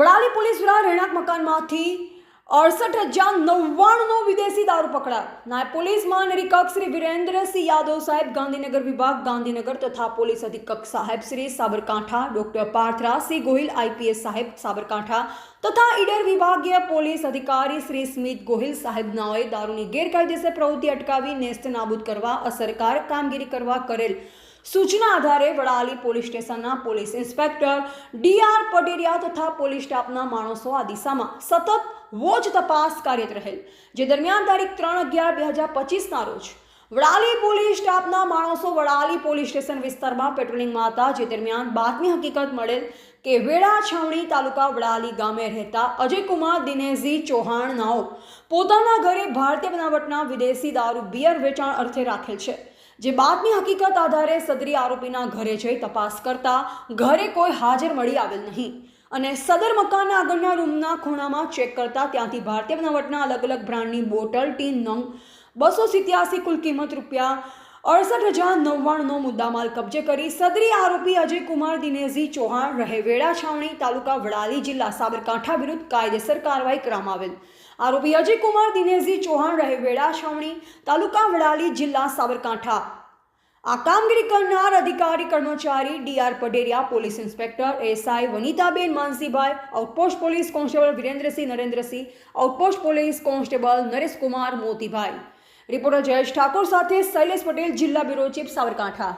Vadali police દ્વારા રહેણાંક મકાનમાંથી અડસઠ હજાર નવ્વાણુંનો વિદેશી દારૂ પકડાયો નાયબ પોલીસ મહાનિરીક્ષક શ્રી વિરેન્દ્રસિંહ યાદવ સાહેબ ગાંધીનગર વિભાગ ગાંધીનગર તથા પોલીસ અધિક્ષક સાહેબ શ્રી સાબરકાંઠા ડોક્ટર પાર્થરા સિંહ ગોહિલ આઈપીએસ સાહેબ સાબરકાંઠા તથા ઈડર વિભાગીય પોલીસ અધિકારી શ્રી સ્મિત ગોહિલ સાહેબનાઓએ દારૂની ગેરકાયદેસર પ્રવૃત્તિ અટકાવી નેસ્ત નાબૂદ કરવા અસરકારક કામગીરી કરવા કરેલ સૂચના આધારે વડાલી પોલીસ સ્ટેશનના પોલીસ ઇન્સ્પેક્ટર ડીઆર પટેરિયા તથા પોલીસ સ્ટાફના માણસો આ દિશામાં સતત વોચ તપાસ કાર્યરત રહેલ, જે દરમિયાન તારીખ ત્રણ અગિયાર બે હજાર પચીસના રોજ વડાલી પોલીસ સ્ટાફના માણસો વડાલી પોલીસ સ્ટેશન વિસ્તારમાં પેટ્રોલિંગમાં હતા જે દરમિયાન બાતમી હકીકત મળેલ કે વેળા છાવણી તાલુકા વડાલી ગામે રહેતા અજયકુમાર દિનેશજી ચૌહાણ નાઓ પોતાના ઘરે ભારતીય બનાવટના વિદેશી દારૂ, બિયર વેચાણ અર્થે રાખેલ છે. જે બાદની હકીકત આધારે સદરી આરોપીના ઘરે જઈ તપાસ કરતા ઘરે કોઈ હાજર મળી આવેલ નહીં. અને સદર મકાનના આગળના રૂમના ખૂણામાં ચેક કરતા ત્યાંથી ભારતીય બનાવટના અલગ અલગ બ્રાન્ડની બોટલ, ટીન, નંગ, બસો સિત્યાસી કુલ કિંમત રૂપિયા અડસઠ હજાર નવ્વાણુંનો મુદ્દામાલ કબજે કરી સદરી આરોપી અજયકુમાર દિનેશજી ચૌહાણ રહે વેડા છાવણી તાલુકા વડાલી જિલ્લા સાબરકાંઠા વિરુદ્ધ કાયદેસર કાર્યવાહી કરવામાં આવેલ. આરોપી અજયકુમાર દિનેશજી ચૌહાણ રહે વેડા છાવણી તાલુકા વડાલી જિલ્લા સાબરકાંઠા આ કામગીરી કરનાર અધિકારી કર્મચારી DR Pateriya police inspector, SI Vanitaben Mansibhai, outpost police constable Virendrasinh Narendrasinh, outpost police constable Nareshkumar Motibhai. Reporter Jayesh Thakor સાથે શૈલેષ પટેલ, જિલ્લા બ્યુરો ચીફ સાબરકાંઠા.